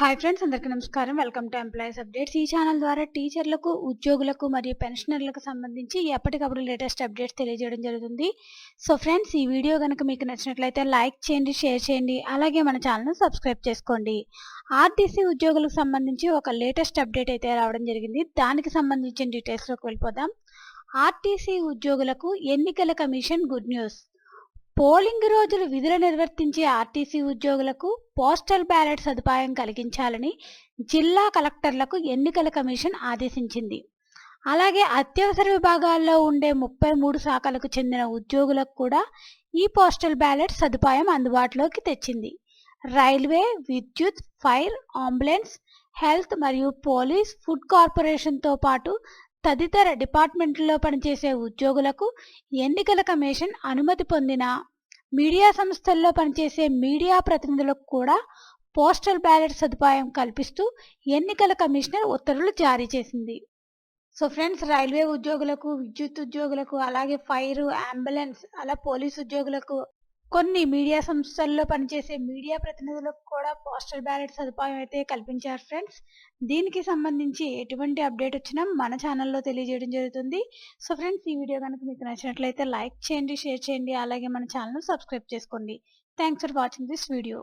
Hi friends అందరికీ నమస్కారం. Welcome to employees updates ఈ ఛానల్ ద్వారా టీచర్లకు ఉద్యోగులకు మరియు పెన్షనర్లకు సంబంధించి ఎప్పటికప్పుడు లేటెస్ట్ అప్డేట్స్ తెలియజేయడం జరుగుతుంది. సో ఫ్రెండ్స్ ఈ వీడియో కనుక మీకు నచ్చినట్లయితే లైక్ చేయండి షేర్ చేయండి అలాగే మన ఛానల్ను సబ్స్క్రైబ్ చేసుకోండి. ఆర్టీసీ ఉద్యోగులకు సంబంధించి ఒక లేటెస్ట్ అప్డేట్ అయితే రావడం జరిగింది. దానికి సంబంధించిన డీటెయిల్స్లోకి వెళ్ళిపోదాం. ఆర్టీసీ ఉద్యోగులకు ఎన్నికల కమిషన్ గుడ్ న్యూస్ పోలింగ్ రోజులు విధులు నిర్వర్తించే ఆర్టీసీ ఉద్యోగులకు పోస్టల్ బ్యాలెట్ సదుపాయం కలిగించాలని జిల్లా కలెక్టర్లకు ఎన్నికల కమిషన్ ఆదేశించింది. అలాగే అత్యవసర విభాగాల్లో ఉండే ముప్పై మూడు శాఖలకు చెందిన ఉద్యోగులకు కూడా ఈ పోస్టల్ బ్యాలెట్ సదుపాయం అందుబాటులోకి తెచ్చింది. రైల్వే విద్యుత్ ఫైర్ అంబులెన్స్ హెల్త్ మరియు పోలీస్ ఫుడ్ కార్పొరేషన్తో పాటు తదితర డిపార్ట్మెంట్లలో పనిచేసే ఉద్యోగులకు ఎన్నికల కమిషన్ అనుమతి పొందిన మీడియా సంస్థల్లో పనిచేసే మీడియా ప్రతినిధులకు కూడా పోస్టల్ బ్యాలెట్ సదుపాయం కల్పిస్తూ ఎన్నికల కమిషనర్ ఉత్తర్వులు జారీ చేసింది. సో ఫ్రెండ్స్ రైల్వే ఉద్యోగులకు విద్యుత్ ఉద్యోగులకు అలాగే ఫైర్ అంబులెన్స్ అలా పోలీస్ ఉద్యోగులకు కొన్ని మీడియా సంస్థల్లో పనిచేసే మీడియా ప్రతినిధులకు కూడా పోస్టల్ బ్యాలెట్ సదుపాయం అయితే కల్పించారు ఫ్రెండ్స్. దీనికి సంబంధించి ఎటువంటి అప్డేట్ వచ్చినా మన ఛానల్లో తెలియజేయడం జరుగుతుంది. సో ఫ్రెండ్స్ ఈ వీడియో కనుక మీకు నచ్చినట్లయితే లైక్ చేయండి షేర్ చేయండి అలాగే మన ఛానల్ సబ్స్క్రైబ్ చేసుకోండి. Thanks for watching this video.